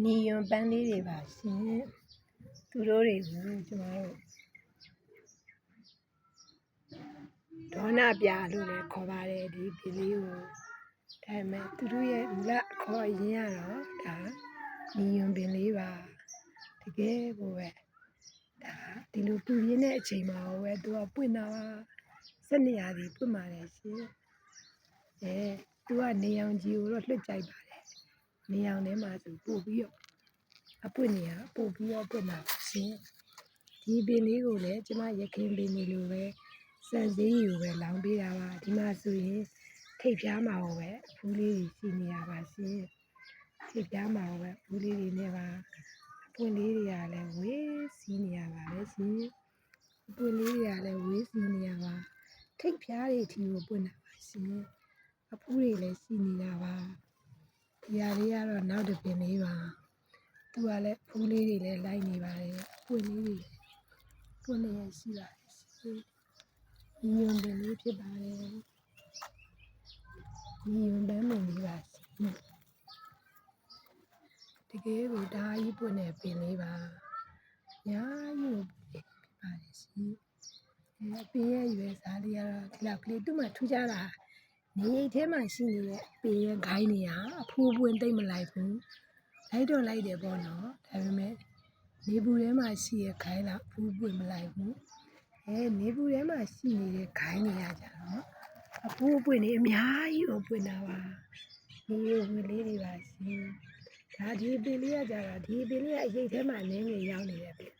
နီယွန်ပန်းလေးတွေပါရှင်သူတို့တွေကိုကျမတို့ဒေါနာပြလို့လည်းခေါ်ပါတယ်ဒီပင်လေးကိုဒါပေမဲ့သူတို့ရဲ့မူလအခေါ်အရင်ကတော့ဒါနီယွန်ပင်လေးပါတကယ်ကိုပဲဒါဒီလိုပူရင်းတဲ့အချိန်မှာပဲသူကပွင့်တာပါစနေရာဒီပွင့်ပါတယ်ရှင်အဲသူကနေအောင်ကြီးကိုတော့လွှတ်ကြိုက်ပါတယ် နေအောင်ထဲမှာဆိုပို့ပြီးတော့အပွင့်နေရပို့ပြီးတော့ပွင့်တာပါရှင်ဒီပင်လေးကိုလည်းကျမရခင်ပင်လေးလိုပဲစံစည်းယူပဲလောင်းပေးတာပါဒီမှာဆိုရင်ထိပ်ဖြားမှာပဲအဖူးလေးကြီးရှိနေရပါရှင်ထိပ်ဖြားမှာပဲအဖူးလေးတွေနဲ့ပါအပွင့်လေးတွေကလည်းဝေးစီးနေရပါပဲရှင်အပွင့်လေးတွေကလည်းဝေးစီးနေရပါထိပ်ဖြားတွေအထိကိုပွင့်တာပါရှင်အဖူးတွေလည်းရှိနေတာပါ ဒီဟာလေးကတော့နောက်တစ်ပင်လေးပါသူကလည်းအဖူးလေးတွေလည်းလိုက်နေပါတယ်အပွင့်လေးတွေပွင့်နေရရှိပါတယ်ရှင်ညွန်ပင်လေးဖြစ်ပါတယ်ညွန်ပန်းပင်လေးပါရှင်တကယ်ကိုဒါကြီးပွင့်နေပင်လေးပါညာကြီးကိုပွင့်နေဖြစ်ပါတယ်ရှင်အဲအပင်ရဲ့ရွယ်စားလေးကတော့ဒီလောက်ကလေးသူ့မှာထူးခြားတာ နေရိပ်ထဲမှာရှိနေတဲ့အပင်ရဲ့ဂိုင်းတွေဟာအဖူးပွင့်သိမ့်မလိုက်ဘူးလိုက်တော့လိုက်တယ်ပေါ့နော်ဒါပေမဲ့နေဘူးထဲမှာရှိရဲ့ဂိုင်းလားအဖူးပွင့်မလိုက်ဘူးအဲနေဘူးထဲမှာရှိနေတဲ့ဂိုင်းတွေကကြတော့အဖူးပွင့်နေအများကြီးကိုပွင့်တာပါဒီလိုဝင်လေးတွေပါရှင်ဒါဒီပင်လေးကကြတော့ဒီပင်လေးကအရေးထဲမှာနင်းငယ်ရောက်နေတယ်ပင်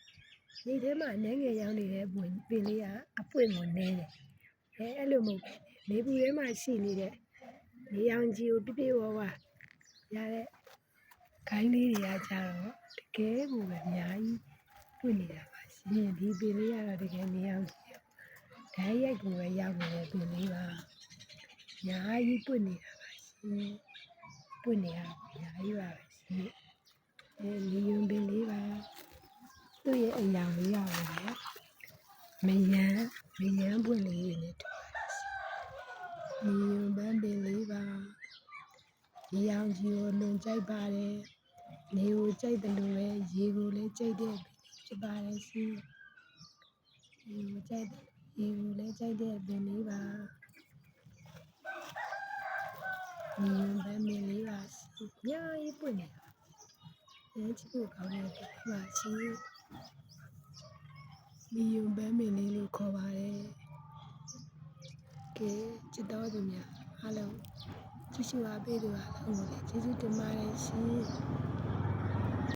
ဒီထဲမှာနင်းငယ်ရောက်နေတဲ့ပင်ပင်လေးကအပွင့်ကိုနင်းတယ်အဲအဲ့လိုမဟုတ် ဘူးနေဘူးထဲမှာရှိနေတဲ့နေအောင်ကြီးကိုပြပြဝဝရတဲ့ခိုင်းလေးတွေကကြတော့တကယ်ကိုပဲအများကြီးပွင့်နေတာပါရှင်ဒီပင်လေးကတော့တကယ်နေအောင်ကြီးဓာတ်ရိုက်ကိုပဲရောက်နေတဲ့ပင်လေးပါအများကြီးပွင့်နေတာပါရှင်ပွင့်နေတာအများကြီးပါပဲရှင်အဲလီယွန်ပင်လေးပါသူ့ရဲ့အရာလေးရတယ်မယံမယံပွင့်လေးတွေနဲ့တူ ပါတယ်ရှင်ဒီပန်းပင်လေးပါဒီအောင်ကြီးကိုလွန်ကြိုက်ပါတယ်နေကိုကြိုက်တယ်လို့ပဲရေကိုလည်းကြိုက်တဲ့ပင်လေးဖြစ်ပါတယ်ရှင်ရေကိုကြိုက်တယ်ရေကိုလည်းကြိုက်တဲ့ပင်လေးပါဒီပန်းပင်လေးပါရှင်ညာရေးပွင့်နေတာအဲချစ်ဖို့ကောင်းတဲ့ပင်လေးပါရှင်ဒီယုံပန်းပင်လေးလို့ခေါ်ပါတယ် ကဲချစ်တော်သူများအားလုံးကြည့်ရှုအားပေးသူအားလုံးကိုလည်းကျေးဇူးတင်ပါတယ်ရှင်